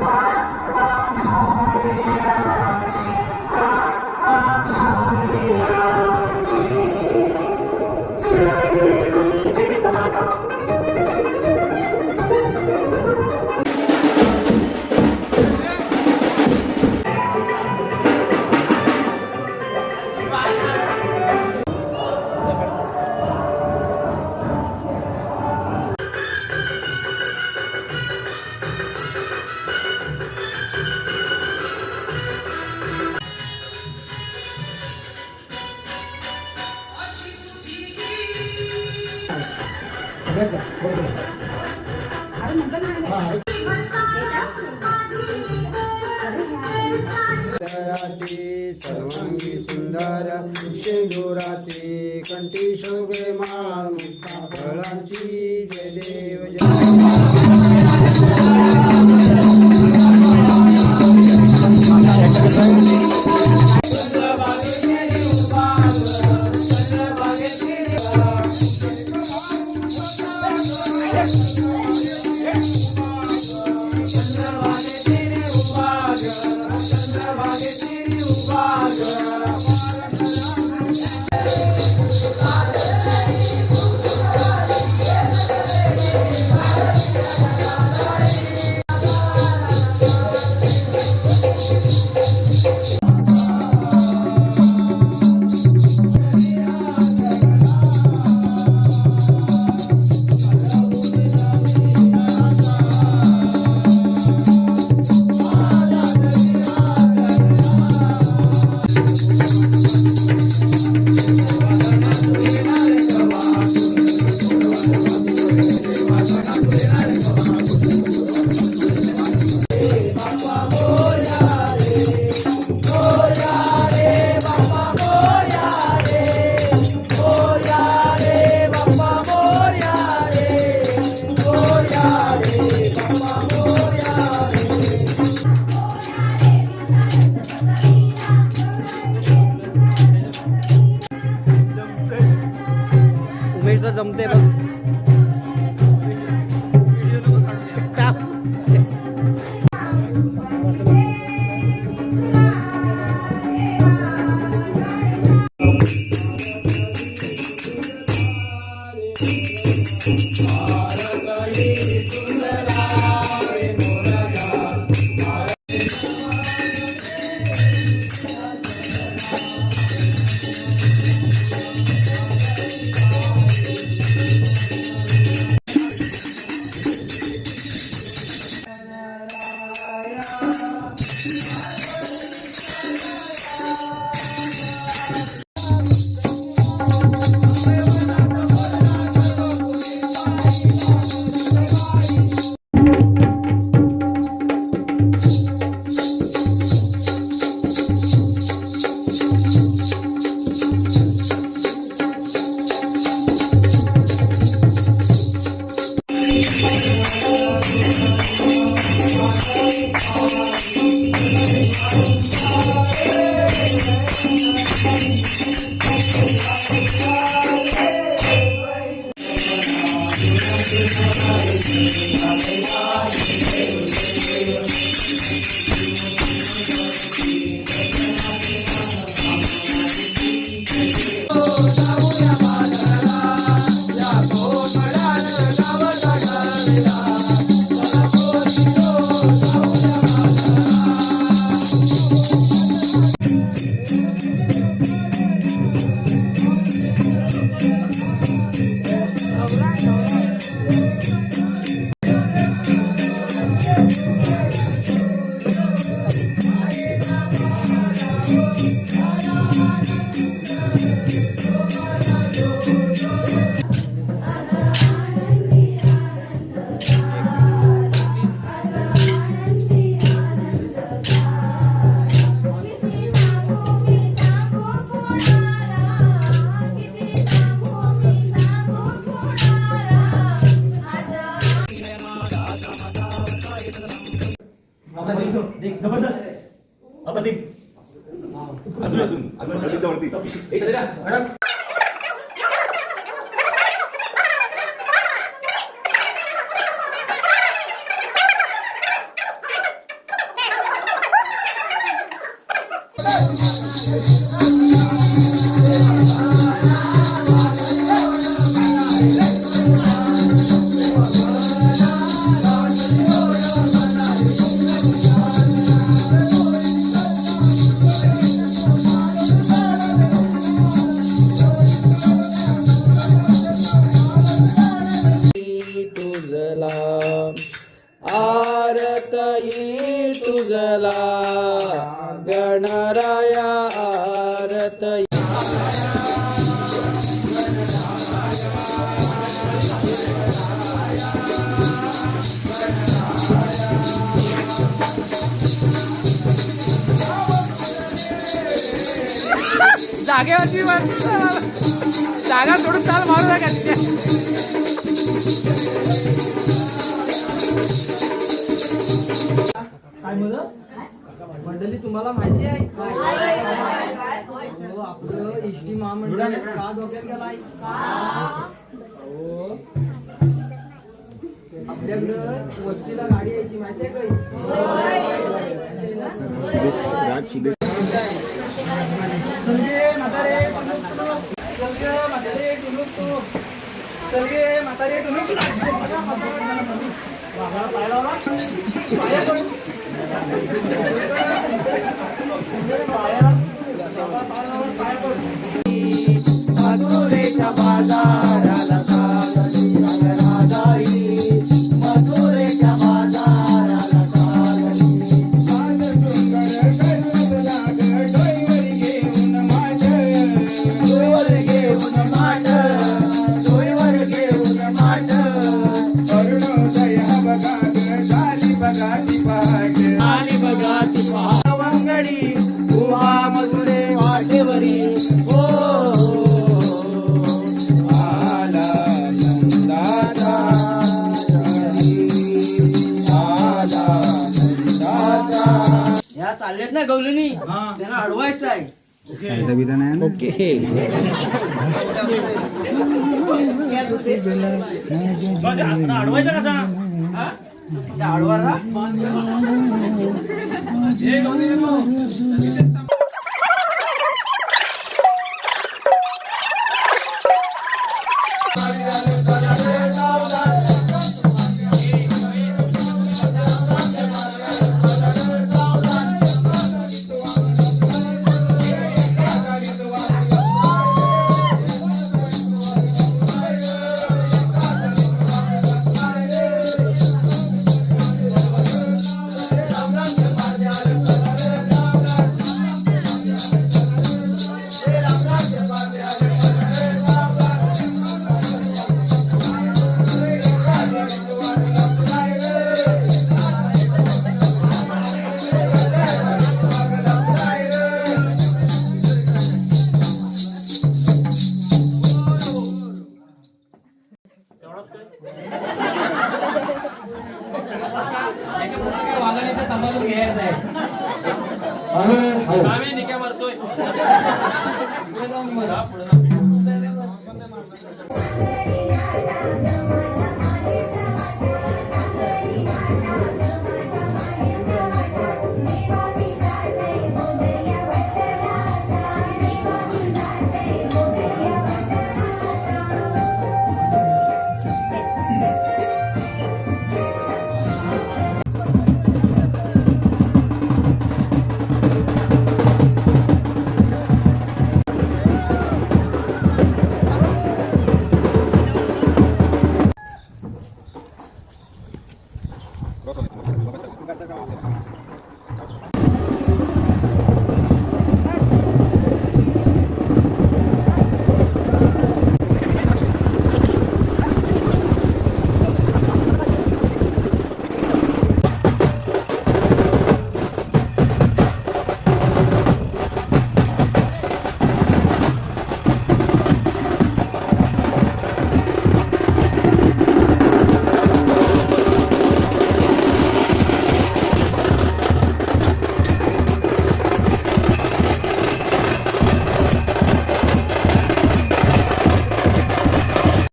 Bye. सर्वांगी सुंदर शेंदुराची कंठी शोभे माळ फळांची जय देव जय Thank you. Thank you. जबरदस्त आपण ते अजून अजून अजून कवितावरती अडक आरतई जागेवरती जागा सोडून चाल मारू नका तिथे. काय म्हणलं मंडळी तुम्हाला माहिती आहे म्हणजे का धोक्यात गेलाय आपल्याकडं वस्तीला गाडी यायची माहिती आहे काही मथुरेच्या बाजाराला Shabada. ना गवलिनी त्यांना अडवायचं आहे. त्या आडवा राहा.